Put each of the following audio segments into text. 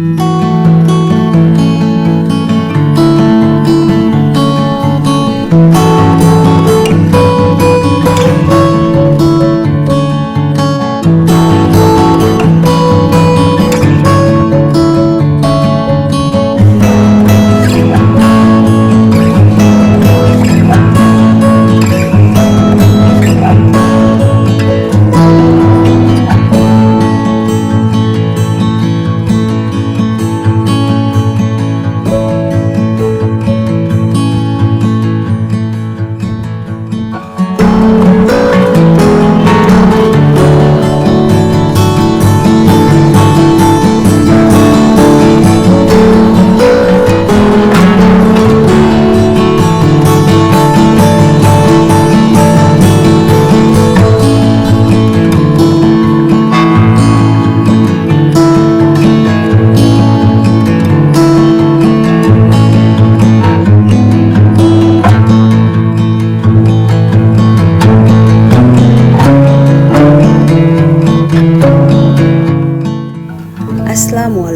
আসসালামু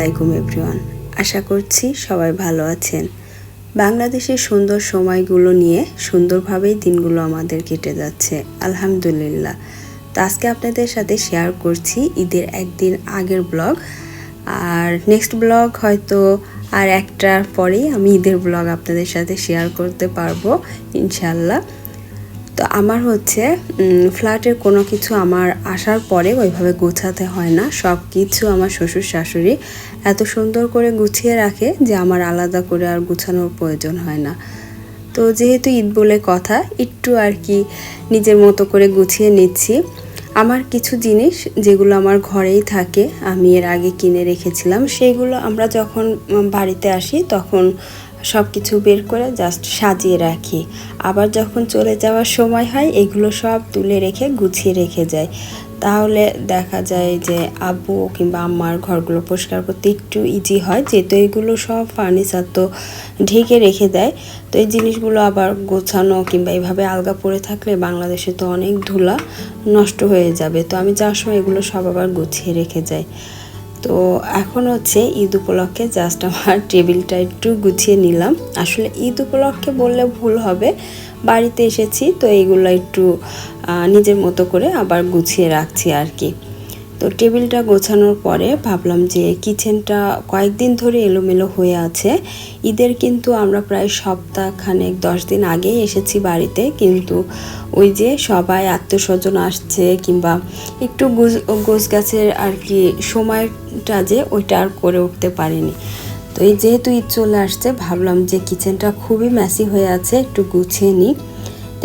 আলাইকুম এভরিওয়ান। আশা করছি সবাই ভালো আছেন। বাংলাদেশের সুন্দর সময়গুলো নিয়ে সুন্দরভাবেই দিনগুলো আমাদের কেটে যাচ্ছে। আলহামদুলিল্লাহ। তো আজকে আপনাদের সাথে শেয়ার করছি ঈদের একদিন আগের ব্লগ আর নেক্সট ব্লগ হয়তো আর একটার পরেই আমি ঈদের ব্লগ আপনাদের সাথে শেয়ার করতে পারব ইনশাল্লাহ তো আমার হচ্ছে ফ্ল্যাটের কোনো কিছু আমার আসার পরে ওইভাবে গোছাতে হয় না। সব কিছু আমার শ্বশুর শাশুড়ি এত সুন্দর করে গুছিয়ে রাখে যে আমার আলাদা করে আর গুছানোর প্রয়োজন হয় না। তো যেহেতু ঈদ বলে কথা, একটু আর কি নিজের মতো করে গুছিয়ে নিচ্ছি। আমার কিছু জিনিস যেগুলো আমার ঘরেই থাকে, আমি এর আগে কিনে রেখেছিলাম, সেইগুলো আমরা যখন বাড়িতে আসি তখন সব কিছু বের করে জাস্ট সাজিয়ে রাখি। আবার যখন চলে যাওয়ার সময় হয়, এগুলো সব তুলে রেখে গুছিয়ে রেখে যায় তাহলে দেখা যায় যে আব্বু কিংবা আম্মার ঘরগুলো পরিষ্কার করতে একটু ইজি হয়, যেহেতু এগুলো সব ফার্নিচার তো ঢেকে রেখে দেয়। তো এই জিনিসগুলো আবার গোছানো কিংবা এইভাবে আলগা পড়ে থাকলে বাংলাদেশে তো অনেক ধুলা নষ্ট হয়ে যাবে। তো আমি যাওয়ার সময় এগুলো সব আবার গুছিয়ে রেখে যাই। তো এখন হচ্ছে ঈদ উপলক্ষে জাস্ট আমার টেবিলটা একটু গুছিয়ে নিলাম। আসলে ঈদ উপলক্ষে বললে ভুল হবে, বাড়িতে এসেছি তো এইগুলো একটু নিজের মতো করে আবার গুছিয়ে রাখছি আর কি। তো টেবিলটা গোছানোর পরে ভাবলাম যে কিচেনটা কয়েকদিন ধরে এলোমেলো হয়ে আছে। ঈদের কিন্তু আমরা প্রায় সপ্তাহ খানেক দশ দিন আগেই এসেছি বাড়িতে। কিন্তু ওই যে সবাই আত্মীয়স্বজন আসছে কিংবা একটু গোছ গাছের আর কি সময়টা যে ওইটা আর করে উঠতে পারিনি। তো এই যেহেতু ঈদ চলে আসছে, ভাবলাম যে কিচেনটা খুবই ম্যাসি হয়ে আছে, একটু গুছিয়ে নিই।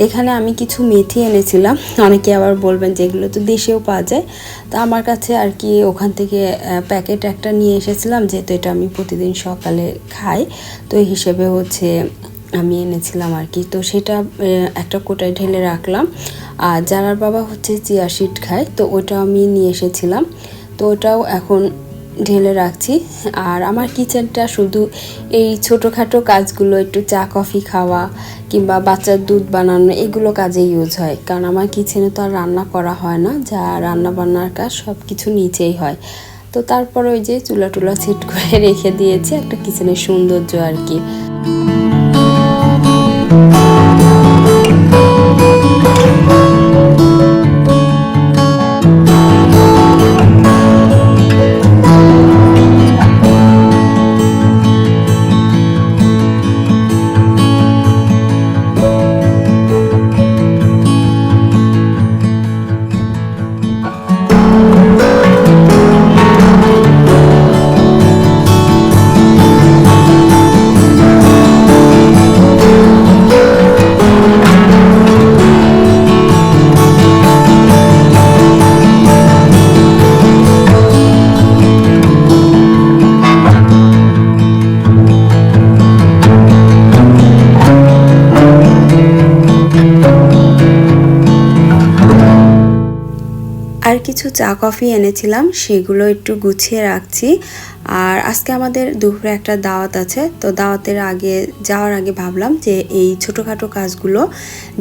এখানে আমি কিছু মেথি এনেছিলাম। অনেকে আবার বলবেন যে এগুলো তো দেশেও পাওয়া যায়। তো আমার কাছে আর কি ওখান থেকে প্যাকেট একটা নিয়ে এসেছিলাম, যেহেতু এটা আমি প্রতিদিন সকালে খাই। তো এই হিসেবে হচ্ছে আমি এনেছিলাম আর কি। তো সেটা একটা কোটায় ঢেলে রাখলাম। আর যারার বাবা হচ্ছে চিয়া সিড খায়, তো ওটা আমি নিয়ে এসেছিলাম। তো ওটাও এখন ঢেলে রাখছি। আর আমার কিচেনটা শুধু এই ছোটোখাটো কাজগুলো, একটু চা, কফি খাওয়া কিংবা বাচ্চার দুধ বানানো, এগুলো কাজে ইউজ হয়। কারণ আমার কিচেনে তো আর রান্না করা হয় না, যা রান্না বান্নার কাজ সব কিছু নিচেই হয়। তো তারপর ওই যে চুলা টুলা সেট করে রেখে দিয়েছি একটা কিচেনের সৌন্দর্য আর কি। কিছু চা, কফি এনেছিলাম, সেগুলো একটু গুছিয়ে রাখছি। আর আজকে আমাদের দুপুরে একটা দাওয়াত আছে, তো দাওয়াতের আগে, যাওয়ার আগে ভাবলাম যে এই ছোটোখাটো কাজগুলো,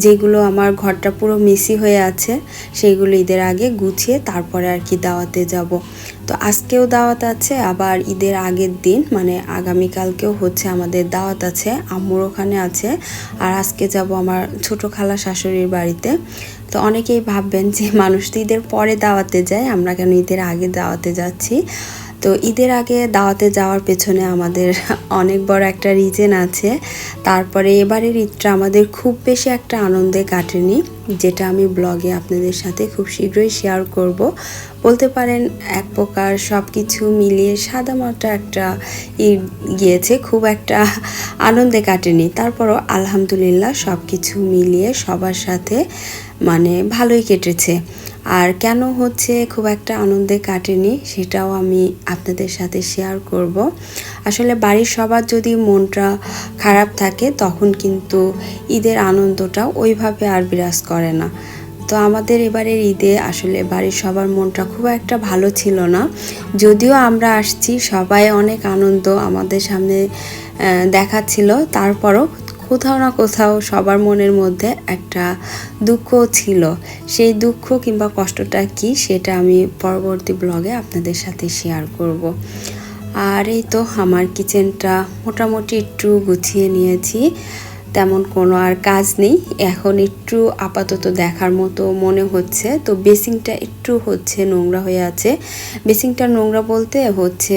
যেগুলো আমার ঘরটা পুরো মেসি হয়ে আছে সেইগুলো ঈদের আগে গুছিয়ে তারপরে আর কি দাওয়াতে যাব। তো আজকেও দাওয়াত আছে, আবার ঈদের আগের দিন মানে আগামীকালকেও হচ্ছে আমাদের দাওয়াত আছে, আম্মুর ওখানে আছে, আর আজকে যাব আমার ছোট খালা শাশুড়ির বাড়িতে। তো অনেকেই ভাববেন যে মানুষ তো ঈদের পরে দাওয়াতে যায়, আমরা কেন ঈদের আগে দাওয়াতে যাচ্ছি? তো ঈদের আগে দাওয়াতে যাওয়ার পেছনে আমাদের অনেক বড় একটা রিজন আছে। তারপরে এবারের ঈদটা আমাদের খুব বেশি একটা আনন্দে কাটেনি, যেটা আমি ব্লগে আপনাদের সাথে খুব শীঘ্রই শেয়ার করব। বলতে পারেন এক প্রকার সব কিছু মিলিয়ে সাদামাটা একটা ঈদ গিয়েছে, খুব একটা আনন্দে কাটেনি। তারপরও আলহামদুলিল্লাহ সব কিছু মিলিয়ে সবার সাথে মানে ভালোই কেটেছে। আর কেন হচ্ছে খুব একটা আনন্দে কাটেনি সেটাও আমি আপনাদের সাথে শেয়ার করব। আসলে বাড়ির সবার যদি মনটা খারাপ থাকে তখন কিন্তু ঈদের আনন্দটা ওইভাবে আর বিরাজ করে না। তো আমাদের এবারের ঈদে আসলে বাড়ির সবার মনটা খুব একটা ভালো ছিল না। যদিও আমরা আসছি, সবাই অনেক আনন্দ আমাদের সামনে দেখাচ্ছিল, তারপরও কোথাও না কোথাও সবার মনের মধ্যে একটা দুঃখ ছিল সেই দুঃখ কিংবা কষ্টটা কি সেটা আমি পরবর্তী ব্লগে আপনাদের সাথে শেয়ার করব। আর এই তো আমার কিচেনটা মোটামুটি একটু গুছিয়ে নিয়েছি তেমন কোনো আর কাজ নেই। এখন একটু আপাতত দেখার মতো মনে হচ্ছে। তো বেসিংটা একটু হচ্ছে নোংরা হয়ে আছে। বেসিংটা নোংরা বলতে হচ্ছে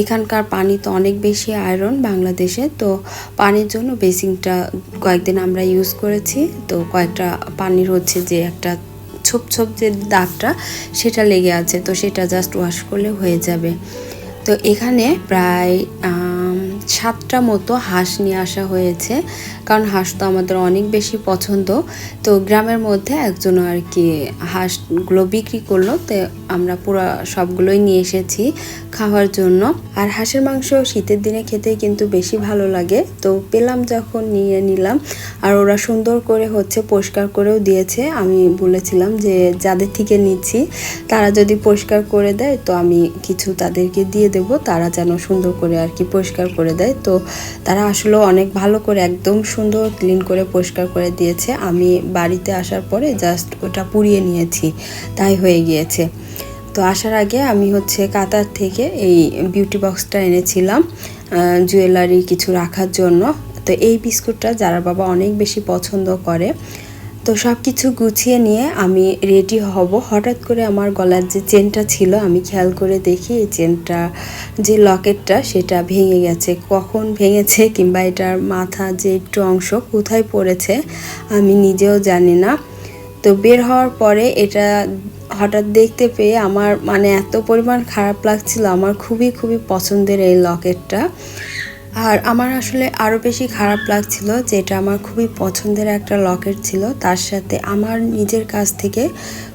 এখানকার পানি তো অনেক বেশি আয়রন বাংলাদেশে। তো পানির জন্য বেসিংটা কয়েকদিন আমরা ইউজ করেছি। তো কয়েকটা পানির হচ্ছে যে একটা ছোপ ছোপ যে দাগটা, সেটা লেগে আছে। তো সেটা জাস্ট ওয়াশ করলে হয়ে যাবে। তো এখানে প্রায় সাতটা মতো হাঁস নিয়ে আসা হয়েছে। কারণ হাঁস তো আমাদের অনেক বেশি পছন্দ। তো গ্রামের মধ্যে একজন আর কি হাঁসগুলো বিক্রি করল। তো আমরা পুরো সবগুলোই নিয়ে এসেছি খাওয়ার জন্য। আর হাঁসের মাংস শীতের দিনে খেতে কিন্তু বেশি ভালো লাগে। তো পেলাম যখন, নিয়ে নিলাম। আর ওরা সুন্দর করে হচ্ছে পরিষ্কার করেও দিয়েছে। আমি বলেছিলাম যে, যাদের থেকে নিচ্ছি, তারা যদি পরিষ্কার করে দেয়, তো আমি কিছু তাদেরকে দিয়ে দেব, তারা যেন সুন্দর করে আর কি পরিষ্কার করে দেয়। তো তারা আসলে অনেক ভালো করে একদম সুন্দর ক্লিন করে পরিষ্কার করে দিয়েছে। আমি বাড়িতে আসার পরে জাস্ট ওটা পুড়িয়ে নিয়েছি, তাই হয়ে গিয়েছে। তো আসার আগে আমি হচ্ছে কাতার থেকে এই বিউটি বক্সটা এনেছিলাম জুয়েলারি কিছু রাখার জন্য। তো এই বিস্কুটটা যারা বাবা অনেক বেশি পছন্দ করে তো সব কিছু গুছিয়ে নিয়ে আমি রেডি হব। হঠাৎ করে আমার গলার যে চেনটা ছিল, আমি খেয়াল করে দেখি এই চেনটা, যে লকেটটা, সেটা ভেঙে গেছে। কখন ভেঙেছে কিংবা এটার মাথা যে একটু অংশ কোথায় পড়েছে, আমি নিজেও জানি না। তো বের হওয়ার পরে এটা হঠাৎ দেখতে পেয়ে আমার মানে এত পরিমাণ খারাপ লাগছিল, আমার খুবই খুবই পছন্দের এই লকেটটা। আর আমার আসলে আরও বেশি খারাপ লাগছিল যে এটা আমার খুবই পছন্দের একটা লকেট ছিল। তার সাথে আমার নিজের কাছ থেকে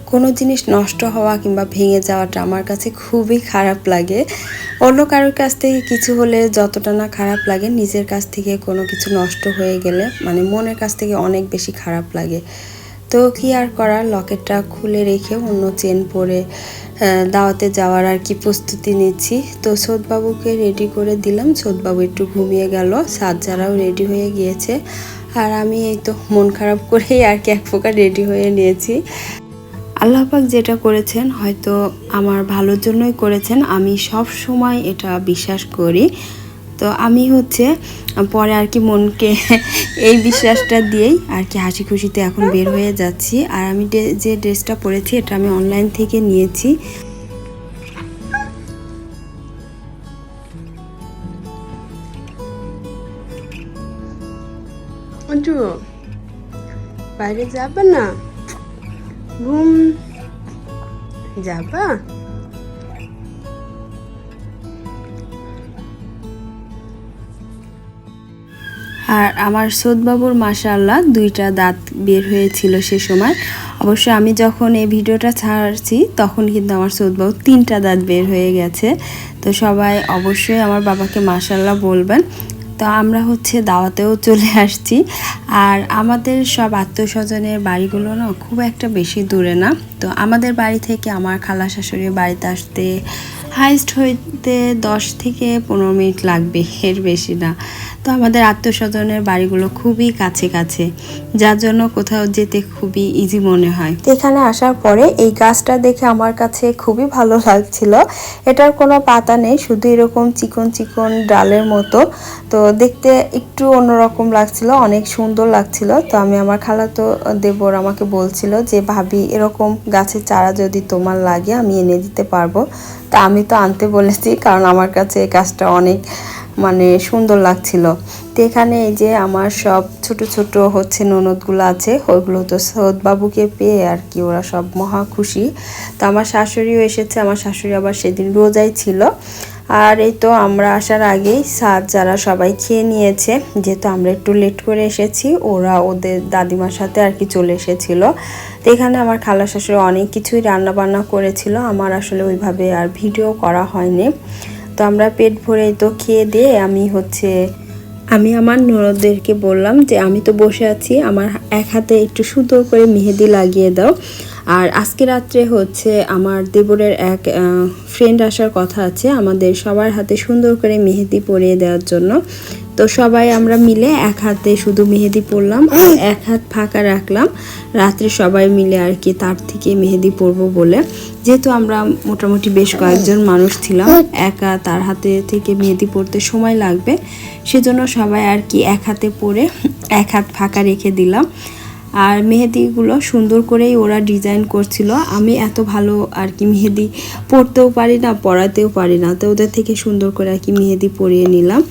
কোনো জিনিস নষ্ট হওয়া কিংবা ভেঙে যাওয়াটা আমার কাছে খুবই খারাপ লাগে। অন্য কারোর কাছ থেকে কিছু হলে যতটা না খারাপ লাগে, নিজের কাছ থেকে কোনো কিছু নষ্ট হয়ে গেলে মানে মনের কাছ থেকে অনেক বেশি খারাপ লাগে। তো কি আর করার? লকেটটা খুলে রেখে অন্য চেন পরে দাওয়াতে যাওয়ার আর কি প্রস্তুতি নিচ্ছি। তো সোদবাবুকে রেডি করে দিলাম। সোদবাবু একটু ঘুমিয়ে গেল। সাজ্জারাও রেডি হয়ে গিয়েছে। আর আমি এই তো মন খারাপ করেই আর কি এক প্রকার রেডি হয়ে নিয়েছি। আল্লাহপাক যেটা করেছেন, হয়তো আমার ভালোর জন্যই করেছেন। আমি সব সময় এটা বিশ্বাস করি। তো আমি হচ্ছে, পরে আর কি মনকে এই বিশ্বাসটা দিয়েই আর কি হাসি খুশিতে এখন বের হয়ে যাচ্ছি। আর আমি যে ড্রেসটা পরেছি, এটা আমি অনলাইন থেকে নিয়েছি। বাইরে যাবে না? ঘুম, যাবা? আর আমার সোদবাবুর মাশাল্লাহ দুইটা দাঁত বের হয়েছিল সে সময়। অবশ্য আমি যখন এই ভিডিওটা ছাড়ছি, তখন কিন্তু আমার সোদবাবু তিনটা দাঁত বের হয়ে গেছে। তো সবাই অবশ্যই আমার বাবাকে মাশাল্লাহ বলবেন। তো আমরা হচ্ছে দাওয়াতেও চলে আসছি। আর আমাদের সব আত্মীয়স্বজনের বাড়িগুলো না খুব একটা বেশি দূরে না। তো আমাদের বাড়ি থেকে আমার খালা শাশুড়ির বাড়িতে আসতে হাইস্ট হইতে দশ থেকে পনেরো মিনিট লাগবে, এর বেশি না। তো আমাদের আত্মস্বজনের বাড়িগুলো খুবই কাছে কাছে, যার জন্য কোথাও যেতে খুবই ইজি মনে হয়। এখানে আসার পরে এই গাছটা দেখে আমার কাছে খুবই ভালো লাগছিল। এটার কোনো পাতা নেই, শুধু এরকম চিকন চিকন ডালের মতো। তো দেখতে একটু অন্যরকম লাগছিল, অনেক সুন্দর লাগছিল। তো আমি আমার খালাতো দেবর আমাকে বলছিল যে, ভাবি, এরকম গাছের চারা যদি তোমার লাগে, আমি এনে দিতে পারব। তা আমি তো আনতে বলেছি কারণ আমার কাছে এই কাজটা অনেক মানে সুন্দর লাগছিল। তো এখানে এই যে আমার সব ছোট ছোট হচ্ছে ননদগুলো আছে ওইগুলো তো সৌদ বাবুকে পেয়ে আর কি ওরা সব মহা খুশি। তো আমার শাশুড়িও এসেছে, আমার শাশুড়ি আবার সেদিন রোজাই ছিল। আর এই তো আমরা আসার আগেই সাদ যারা সবাই খেয়ে নিয়েছে, যেহেতু আমরা একটু লেট করে এসেছি, ওরা ওদের দাদিমার সাথে আর কি চলে এসেছিল। তো এখানে আমার খালা শাশুড়ি অনেক কিছুই রান্না বান্না করেছিল, আমার আসলে ওইভাবে আর ভিডিও করা হয়নি। তো আমরা পেট ভরে তো খেয়ে দিয়ে আমি হচ্ছে, আমি আমার ননদদেরকে বললাম যে আমি তো বসে আছি, আমার এক হাতে একটু সুন্দর করে মেহেদি লাগিয়ে দাও। আর আজকে রাত্রে হচ্ছে আমার দেবরের এক ফ্রেন্ড আসার কথা আছে, আমাদের সবার হাতে সুন্দর করে মেহেদি পরিয়ে দেওয়ার জন্য। তো সবাই আমরা মিলে এক হাতে শুধু মেহেদি পরলাম এক হাত ফাঁকা রাখলাম। রাত্রে সবাই মিলে আর কি তার থেকে মেহেদি পরবো বলে। যেহেতু আমরা মোটামুটি বেশ কয়েকজন মানুষ ছিলাম, একা তার হাতে থেকে মেহেদি পরতে সময় লাগবে। সেজন্য সবাই আর কি এক হাতে পরে এক হাত ফাঁকা রেখে দিলাম। আর মেহেদিগুলো সুন্দর করেই ওরা ডিজাইন করছিল। আমি এত ভালো আর কি মেহেদি পরতেও পারি না, পরাতেও পারি না। তো ওদের থেকে সুন্দর করে আর কি মেহেদি পরিয়ে নিলাম।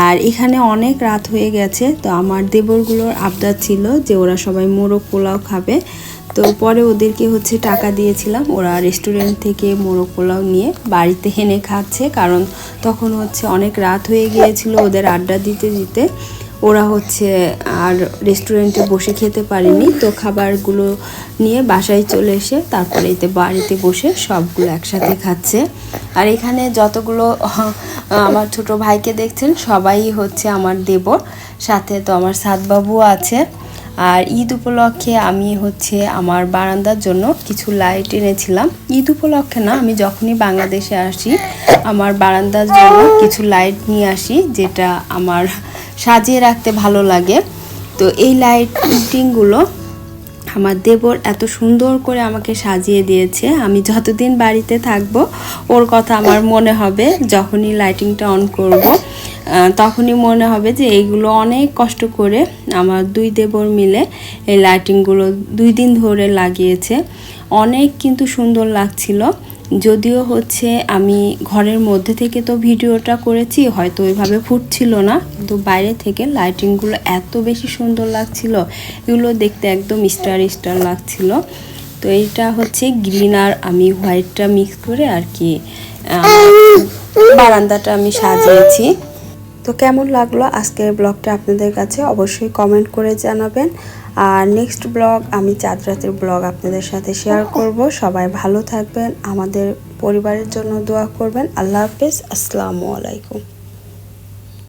আর এখানে অনেক রাত হয়ে গেছে, তো আমার দেবরগুলোর আবদার ছিল যে ওরা সবাই মোরগ পোলাও খাবে। তো পরে ওদেরকে হচ্ছে টাকা দিয়েছিলাম, ওরা রেস্টুরেন্ট থেকে মোরগ পোলাও নিয়ে বাড়িতে হেনে খাচ্ছে, কারণ তখন হচ্ছে অনেক রাত হয়ে গিয়েছিল ওদের আড্ডা দিতে দিতে। ওরা হচ্ছে আর রেস্টুরেন্টে বসে খেতে পারেনি, তো খাবারগুলো নিয়ে বাসায় চলে এসে তারপরে এতে বাড়িতে বসে সবগুলো একসাথে খাচ্ছে। আর এখানে যতগুলো আমার ছোট ভাইকে দেখছেন, সবাই হচ্ছে আমার দেবর, সাথে তো আমার সাতবাবু আছে। আর ঈদ উপলক্ষে আমি হচ্ছে আমার বারান্দার জন্য কিছু লাইট এনেছিলাম। ঈদ উপলক্ষে না, আমি যখনই বাংলাদেশে আসি, আমার বারান্দার জন্য কিছু লাইট নিয়ে আসি, যেটা আমার সাজিয়ে রাখতে ভালো লাগে। তো এই লাইটিংগুলো আমার দেবর এত সুন্দর করে আমাকে সাজিয়ে দিয়েছে। আমি যতদিন বাড়িতে থাকব, ওর কথা আমার মনে হবে, যখনই লাইটিংটা অন করব। তখনই মনে হবে যে এইগুলো অনেক কষ্ট করে আমার দুই দেবর মিলে এই লাইটিংগুলো দুই দিন ধরে লাগিয়েছে। অনেক কিন্তু সুন্দর লাগছিল। যদিও হচ্ছে আমি ঘরের মধ্যে থেকে তো ভিডিওটা করেছি, হয়তো ওইভাবে ফুটছিল না। কিন্তু বাইরে থেকে লাইটিংগুলো এত বেশি সুন্দর লাগছিল, এগুলো দেখতে একদম স্টার স্টার লাগছিল। তো এইটা হচ্ছে গ্রিন আর আমি হোয়াইটটা মিক্স করে আর কি বারান্দাটা আমি সাজিয়েছি। তো কেমন লাগল আজকের ব্লগটা আপনাদের কাছে অবশ্যই কমেন্ট করে জানাবেন। আর নেক্সট ব্লগ আমি চাঁদ রাতের ব্লগ আপনাদের সাথে শেয়ার করব। সবাই ভালো থাকবেন, আমাদের পরিবারের জন্য দোয়া করবেন। আল্লাহ হাফেজ, আসসালামু আলাইকুম।